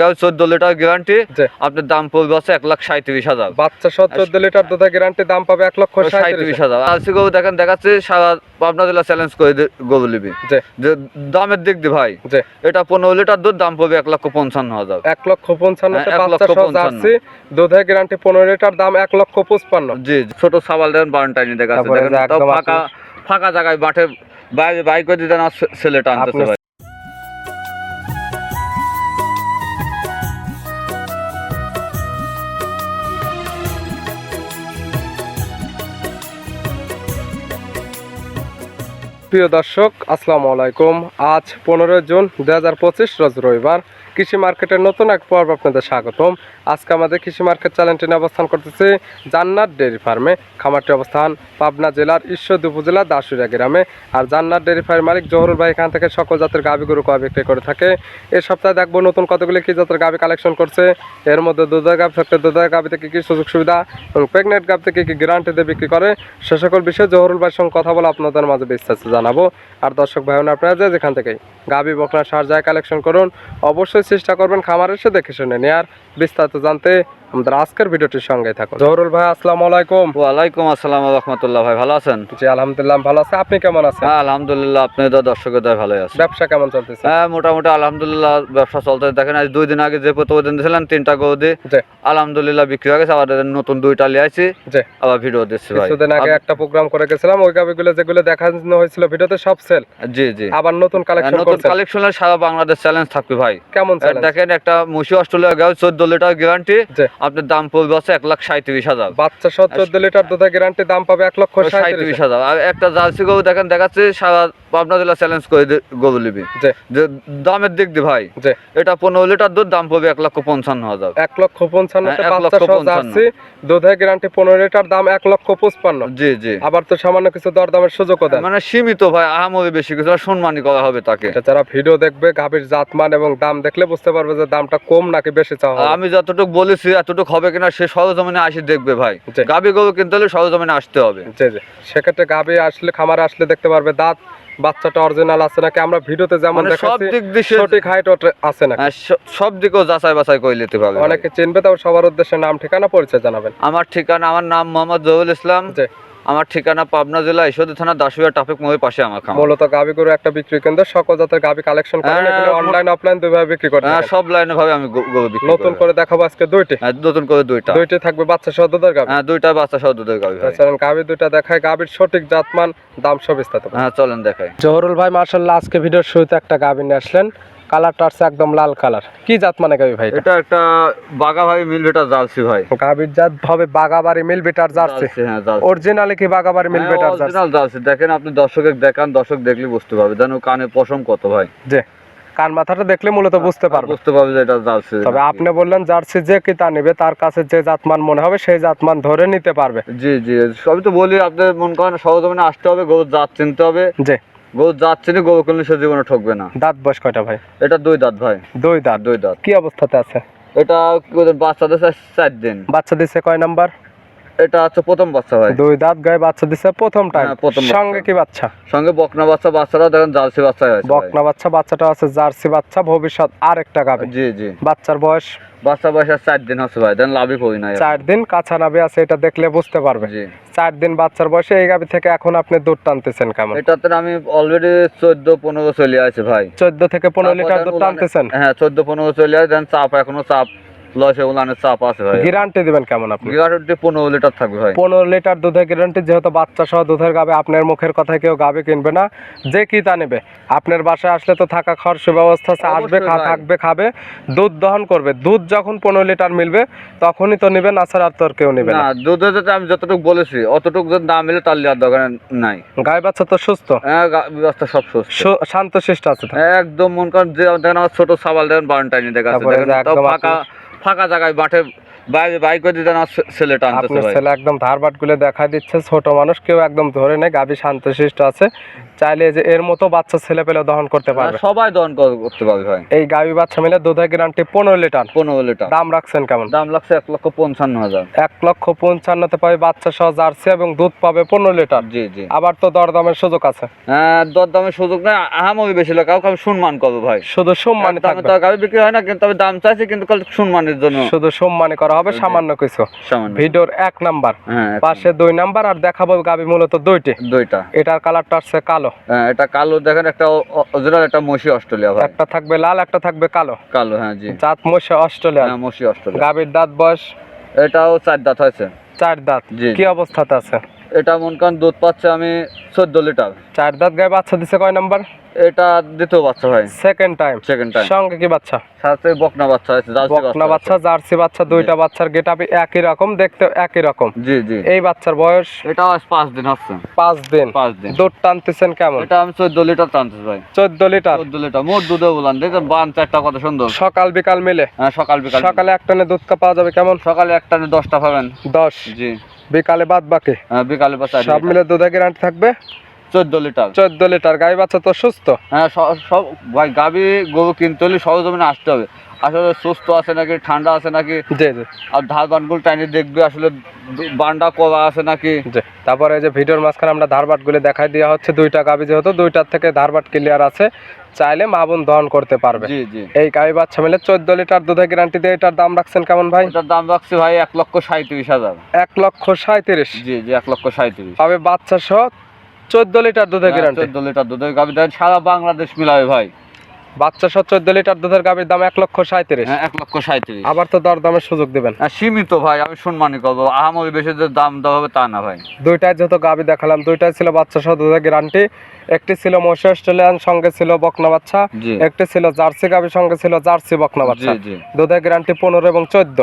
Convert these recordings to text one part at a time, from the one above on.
গায়ে চোদ্দ litre guarantee আপনার দাম পড়বে এক লাখ সাঁত্রিশ হাজার। বাচ্চা সহ চোদ্দ লিটার দুধের গ্যারান্টি দাম পাবে এক লক্ষ সাঁত্রিশ হাজার। আরসি গরু দেখেন দেখাচ্ছে সারা পাবনা জেলা চ্যালেঞ্জ করে গরু নিবি। যে দামের দিক দিয়ে ভাই এটা পনেরো লিটার দুধ দাম পড়বে এক লক্ষ পঞ্চান্ন হাজার। এক লক্ষ পঞ্চান্ন এক বাচ্চা লক্ষ সহ পঞ্চান্ন। জার্সি দুধের গ্যারান্টি পনেরো লিটার দাম এক লক্ষ পঁচপান্ন। জি। ছোট সাবাল দেখেন বারান্টাইনি দেখাচ্ছে ফাঁকা ফাঁকা জায়গায় মাঠে বাইরে বাইক করে দিতে ছেলেটা আনতেছে প্রিয় দর্শক, আসসালামু আলাইকুম। আজ পনেরো জুন দু হাজার পঁচিশ, রোজ রবিবার। কৃষি মার্কেটের নতুন এক পর্ব আপনাদের স্বাগতম। আজকে আমাদের কৃষি মার্কেট চ্যানেলটি নিয়ে অবস্থান করতেছে জান্নাত ডেয়ারি ফার্মে। খামারটি অবস্থান পাবনা জেলার ঈশ্বরদী উপজেলা দাসুরিয়া গ্রামে। আর জান্নাত ডেয়ারি ফার্মের মালিক জহরুল ভাই এখান থেকে সকল জাতের গাভী গরু কয় বিক্রি করে থাকে। এই সপ্তাহে দেখব নতুন কতগুলি কি জাতের গাভী কালেকশন করছে। এর মধ্যে দুধের গাভ থাকতে দুধের গাভীতে কী কী সুযোগ সুবিধা এবং প্রেগনেন্ট গাভ থেকে কী গ্যারান্টি দিয়ে বিক্রি করে। সে সকল বিষয়ে জহরুল ভাইয়ের সঙ্গে কথা বলে আপনাদের মাঝে বিস্তারিত জানাব। আর দর্শক ভাই আপনারা যে যেখান থেকেই গাভী বকনা সার যায় কালেকশন করুন, অবশ্যই চেষ্টা করবেন খামার এসে দেখে শুনে নেয়ার। বিস্তারিত জানতে আমাদের আজকের ভিডিওটির সঙ্গে থাকুন। জহরুল ভাই আসসালামু আলাইকুম। ওয়ালাইকুম আসসালাম রহমতুল্লাহ ভাই ভালো আছেন? জি আলহামদুলিল্লাহ ভালো আছে। আপনি কেমন আছেন? হ্যাঁ আলহামদুলিল্লাহ আপনি তো দর্শকের দয় ভালোই আছেন। ব্যবসা কেমন চলতেছে? হ্যাঁ মোটামুটি আলহামদুলিল্লাহ ব্যবসা চলতে দেখেন আজ দুই দিন আগে যে প্রতিবেদন দিয়েছিলেন তিনটা গরু দিয়ে আলহামদুলিল্লাহ বিক্রি হয়ে গেছে। আবার নতুন দুইটা লিয়ে আইছি আবার ভিডিও দিচ্ছি ভাই। কিছুদিন আগে একটা প্রোগ্রাম করে গেছিলাম ওই গাভিগুলো যেগুলো দেখানো হয়েছিল ভিডিওতে সব সেল জি জি। আবার নতুন কালেকশন নতুন করছেন। কালেকশনের সারা বাংলাদেশ চ্যালেঞ্জ থাকবে ভাই। কেমন দেখেন একটা মুসি অস্ট্রেলিয়া গায়ে চোদ্দ লিটার গ্যারান্টি আপনার দাম পড়বে হচ্ছে এক লাখ সাঁত্রিশ হাজার। বাচ্চা সহ চোদ্দ লিটার দুধের গ্যারান্টি দাম পাবে এক লক্ষ সাঁত্রিশ হাজার। আর একটা জার্সি গরু দেখেন দেখাচ্ছে সারা পাবনা জেলা চ্যালেঞ্জ করে গরু নিবি। যে দামের দিক দিয়ে ভাই এটা পনেরো লিটার দুধ দাম পড়বে এক লক্ষ পঞ্চান্ন হাজার। এক লক্ষ পঞ্চান্ন হ্যাঁ, বাচ্চা সহ। জার্সি দুধের গ্যারান্টি পনেরো লিটার দাম এক লক্ষ পঁচপান্ন। জি জি। আবার তো সামান্য কিছু দরদামের সুযোগও দেন। মানে সীমিত ভাই আহামরি বেশি কিছু না, সম্মানী করা হবে তাকে। যারা ভিডিও দেখবে গাভীর জাতমান এবং দাম দেখলে বুঝতে পারবে যে দামটা কম নাকি বেশি চাওয়া। আমি যতটুকু বলেছি এতটুকু হবে কিনা সে সরজমিনে আসে দেখবে ভাই। গাবি গরু কিনতে হলে সরজমিনে আসতে হবে। সেক্ষেত্রে গাভী আসলে খামারে আসলে দেখতে পারবে দাঁত বাচ্চাটা অরিজিনাল আছে নাকি? আমরা ভিডিওতে যেমন মানে সব দিক দিয়ে সঠিক হাইট আছে নাকি? হ্যাঁ, সব দিকেও যাচাই বাছাই করে নিতে পারবে অনেকে চিনবে তাও সবার উদ্দেশ্যে নাম ঠিকানা পরিচয় জানাবেন। আমার ঠিকানা আমার নাম মোহাম্মদ জহুল ইসলাম। আমার ঠিকানা পাবনা জেলা ঈশ্বরদী থানা দাসুয়া ট্রাফিক মোড়ের পাশে আমার খামার। মূলত গাভী গরু একটা বিক্রি কেন্দ্র সকল জাতের গাভী কালেকশন করেন হ্যাঁ, এগুলো অনলাইন অফলাইন দুইভাবে বিক্রি করতে হ্যাঁ, সব লাইনে ভাবে আমি গরু বিক্রি নতুন করে। দেখাবো আজকে দুইটি। হ্যাঁ, নতুন করে দুইটা। দুইটি থাকবে বাচ্চা সহ দুধের গাভী হ্যাঁ দুইটা বাচ্চা সহ দুধের গাবি তাছাড়া গাভী দুইটা দেখায় গাভীর সঠিক জাতমান দাম সব বিস্তারিত। হ্যাঁ চলেন দেখাই। জহরুল ভাই মার্শাল্লাহ আজকে ভিডিওর শুরুতে একটা গাভী নিয়ে আসলেন। কালারটা একদম লাল কালার। কি জাত মানে গাভী ভাই এটা? একটা বাগা ভাই মিল বেটা জার্সি ভাই। গাভীর জাত হবে বাগাবাড়ি মিল বিটার জার্সি। হ্যাঁ অরিজিনালি কি বাগাবাড়ি হ্যাঁ, জার্সি? original jersey. দেখেন আপনি দর্শকের দেখান দর্শক দেখলে বুঝতে পারবে। জানো কানে পশম কত ভাই। যে কান মাথাটা দেখলে মূলত বুঝতে পারবে। বুঝতে পারবে যে এটা জার্সি। তবে আপনি বললেন জার্সি যে কি তা নেবে তার কাছে যে জাতমান মনে হবে সেই জাতমান ধরে নিতে পারবে। জি জি। সবই তো বলি আপনি মন করেন সহজমিনে আসতে হবে গরুর জাত চিনতে হবে। যে গরুর যাচ্ছে না গরু কিনলে সে জীবনে ঠকবে না। দাঁত বয়স কয়টা ভাই? এটা দুই দাঁত ভাই। দুই দাঁত? দুই দাঁত। কি অবস্থাতে আছে? এটা বাচ্চাদের চার- চার দিন। বাচ্চা দিচ্ছে কয় নাম্বার? এটা হচ্ছে প্রথম বাচ্চা ভাই। দুই দাঁত গায়ে বাচ্চা দিছে প্রথম টাইম হ্যাঁ, প্রথম সঙ্গে কি বাচ্চা? সঙ্গে বকনা বাচ্চা বাচ্চারাও দেখেন জার্সি বাচ্চা হয়েছে বকনা বাচ্চা বাচ্চাটা আছে জার্সি বাচ্চা ভবিষ্যৎ আর একটা গাবে। জি জি। বাচ্চার বয়স? বাচ্চা বয়স আর চার দিন হচ্ছে ভাই দেন লাভই করি না চার দিন কাঁচা নাবে আছে এটা দেখলে বুঝতে পারবে। জি। চার দিন বাচ্চার বয়সে এই গাবি থেকে এখন আপনি দুধ টানতেছেন কেমন? এটাতে আমি অলরেডি চোদ্দ পনেরো চলে আছে ভাই। চোদ্দ থেকে পনেরো লিটার দুধ টানতেছেন? হ্যাঁ চোদ্দ পনেরো চলে আসে দেন চাপ এখনও চাপ। লসে উলানের চাপ আছে ভাই। গ্যারান্টি দিবেন কেমন আপনি? গ্যারান্টি পনেরো লিটার থাকবে ভাই। পনেরো লিটার দুধের গ্যারান্টি যেহেতু বাচ্চা সহ দুধের গাবে আপনার মুখের কথায় কেউ গাবে কিনবে না। যে কি তা নেবে। আপনার বাসায় আসলে তো থাকা খাওয়ার সুব্যবস্থা আছে আসবে অবশ্যই খা ভাই। থাকবে খাবে দুধ দহন করবে। দুধ যখন পনেরো লিটার মিলবে তখনই তো নেবেন আর তো কেউ নেবে না। না যেটা আমি যতটুকু বলেছি অতটুকু যদি না মিলে তার দোকানে নাই। গায়ে বাচ্চা তো সুস্থ। হ্যাঁ সব সুস্থ। শান্ত শিষ্ট আছে একদম মন করেন যে দেখেন আমার ছোট সাবাল দেখেন বারান্টাইনি দেখা দেখেন ফাঁকা ফাঁকা জায়গায় মাঠে বাইরে বাইক করে দিতেন আমার ছেলেটা আনতেছে ভাই? ছেলে একদম ধারবাটগুলো দেখা দিচ্ছে ছোট মানুষ কেউ একদম ধরে নেই শান্তশিষ্ট আছে। চাইলে যে এর মতো বাচ্চা ছেলে পেলে দহন করতে পারবে। সবাই দহন করতে পারবে ভাই। এই বাচ্চা মিলে দুধের গ্যারান্টি পনেরো লিটার। পনেরো লিটার। দাম রাখছেন কেমন? দাম লাগছে এক লক্ষ পঞ্চান্ন হাজার। এক লক্ষ পঞ্চান্নতে পাবে বাচ্চা সহ জার্সি এবং দুধ পাবে পনেরো লিটার। জি জি। আবার তো দরদামের সুযোগ আছে। হ্যাঁ দরদামের সুযোগ নাই আহামরি বেশি কাউকে আমি সম্মান করব ভাই। শুধু সম্মানে থাকবে। বিক্রি হয় না কিন্তু আমি দাম চাইছি কিন্তু সম্মানের জন্য। শুধু সম্মানে করা হবে সামান্য কিছু। ভিডিওর এক নাম্বার। হ্যাঁ পাশে দুই নাম্বার আর দেখাবো গাবি মূলত দুইটি। দুইটা। এটার কালারটা আসছে কালো। হ্যাঁ এটা কালো দেখেন একটা অরিজিনাল একটা মসি অস্ট্রেলিয়া ভাই। একটা থাকবে লাল একটা থাকবে কালো। কালো হ্যাঁ জি। জাত মশে অস্ট্রেলিয়া হ্যাঁ মসি অস্ট্রেলিয়া গাবির দাঁত বয়স? এটাও চার দাঁত হয়েছে। চার দাঁত। জি, কি অবস্থাতে আছে? এটা মন কান দুধ পাচ্ছে আমি চোদ্দ লিটার। চার দাঁত গায়ে বাচ্চা দিছে কয় নাম্বার? এটা দ্বিতীয় বাচ্চা ভাই। সেকেন্ড টাইম সেকেন্ড টাইম সঙ্গে কি বাচ্চা? সাথে বকনা বাচ্চা আছে জার্সি বকনা বাচ্চা জার্সি বাচ্চা দুইটা বাচ্চার গেটাপি একই রকম দেখতে একই রকম। জি জি। এই বাচ্চার বয়স? এটা আজ পাঁচ দিন হচ্ছে পাঁচ দিন। পাঁচ দিন। দুধ টানতেছেন কেমন? এটা আমি চোদ্দ লিটার টানতেছি ভাই। চোদ্দ লিটার? চোদ্দ লিটার। মোট দুধে বললাম দেখেন বান চারটা কত সুন্দর। সকাল বিকাল মিলে? হ্যাঁ সকাল বিকাল সকালে এক টানে দুধ পাওয়া যাবে কেমন? সকালে একটা দশটা পাবেন। দশ। জি। বিকালে বাদ বাকি হ্যাঁ, বিকালে বা চার সব মিলে দুধের গ্যারান্টি থাকবে? চোদ্দ লিটার। চোদ্দ লিটার। গাই বাচ্চা তো সুস্থ? হ্যাঁ সব ভাই গাভি গরু কিনতে হলে সরজমিনে আসতে হবে। আসলে সুস্থ আছে নাকি ঠান্ডা আছে নাকি? আর ধার বানগুলো টাইনে দেখবে আসলে বান্ডা করা আছে নাকি? তারপরে যে ভিডিওর মাঝখানে আমরা ধারবাটগুলো দেখাই দেওয়া হচ্ছে দুইটা গাবি যেহেতু দুইটার থেকে ধারবাট ক্লিয়ার আছে। চাইলে মা বোন দহন করতে পারবে। এই গাই বাচ্চা মিলে চোদ্দ লিটার দুধের গ্যারান্টি দিয়ে এটার দাম রাখছেন কেমন ভাই? এটার দাম রাখছি ভাই এক লক্ষ সাঁত্রিশ হাজার। এক লক্ষ সাঁত্রিশ জি জি এক লক্ষ সাঁত্রিশ পাবে বাচ্চা সহ চোদ্দ লিটার দুধের গ্যারান্টি চোদ্দ লিটার দুধের গাভি সারা বাংলাদেশ মিলাবে ভাই। বাচ্চা সহ চোদ্দ লিটার দুধের গাবির দাম এক লক্ষ সাঁত্রিশ হ্যাঁ এক লক্ষ সাঁত্রিশ আবার তো দর দামের সুযোগ দিবেন। হ্যাঁ, সীমিত ভাই আমি সম্মানই করব। আহামরি বেশি যে দাম দেওয়া হবে তা না ভাই। দুইটাই যেহেতু গাবি দেখালাম দুইটাই ছিল বাচ্চা সহ দুধের গ্যারান্টি। একটি ছিল মশি অস্ট্রেলিয়ান সঙ্গে ছিল বকনা বাচ্চা। একটি ছিল জার্সি সঙ্গে ছিল জার্সি বকনা বাচ্চা। দুধের গ্যারান্টি পনেরো এবং চোদ্দ।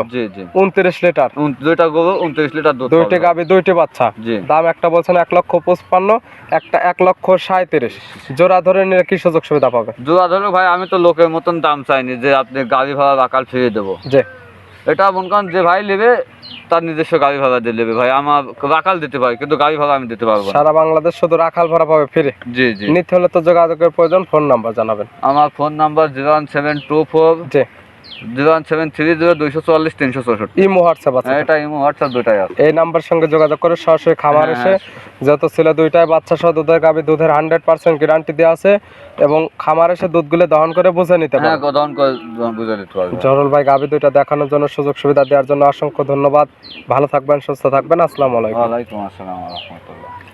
উনত্রিশ লিটার। দুইটা গরু উনত্রিশ লিটার দুধ দুইটি। গাবি দুইটি বাচ্চা। দাম একটা বলছেন এক লক্ষ পঁচপান্ন একটা এক লক্ষ সাঁত্রিশ জোড়া ধরে নিলে কি সুযোগ সুবিধা পাবে? জোড়া ধরো ভাই আমি তো লোকের মতন দাম চাইনি যে আপনি গাড়ি ভাড়া রাখাল ফিরিয়ে দেবো। যে এটা মনে করেন যে ভাই নেবে তার নিজস্ব গাড়ি ভাড়া দিয়ে নেবে ভাই। আমার রাখাল দিতে পারি কিন্তু গাড়ি ভাড়া আমি দিতে পারব না। সারা বাংলাদেশ শুধু রাখাল ভাড়া পাবে ফিরে? জি জি। নিতে হলে তো যোগাযোগের প্রয়োজন ফোন নাম্বার জানাবেন। আমার phone number zero one seven two four যে zero one seven three zero দুইশো চুয়াল্লিশ তিনশো চৌষট্টি। ইমো হোয়াটসঅ্যাপ আছে হ্যাঁ এটা ইমো হোয়াটসঅ্যাপ দুটাই আছে। এই নাম্বার সঙ্গে যোগাযোগ করে সরাসরি খামার হ্যাঁ, এসে যত ছিল দুইটাই বাচ্চা সহ দুধের গাবি দুধের হান্ড্রেড পার্সেন্ট গ্যারান্টি দেওয়া আছে এবং খামার এসে দুধগুলো দহন করে বুঝে নিতে হ্যাঁ পারবে করে বুঝে দিতে পারব। জহরুল ভাই গাবি দুইটা দেখানোর জন্য সুযোগ সুবিধা দেওয়ার জন্য অসংখ্য ধন্যবাদ। ভালো থাকবেন সুস্থ থাকবেন। আসসালামু আলাইকুম। ওয়ালাইকুম আসসালাম রহমতুল্লাহ।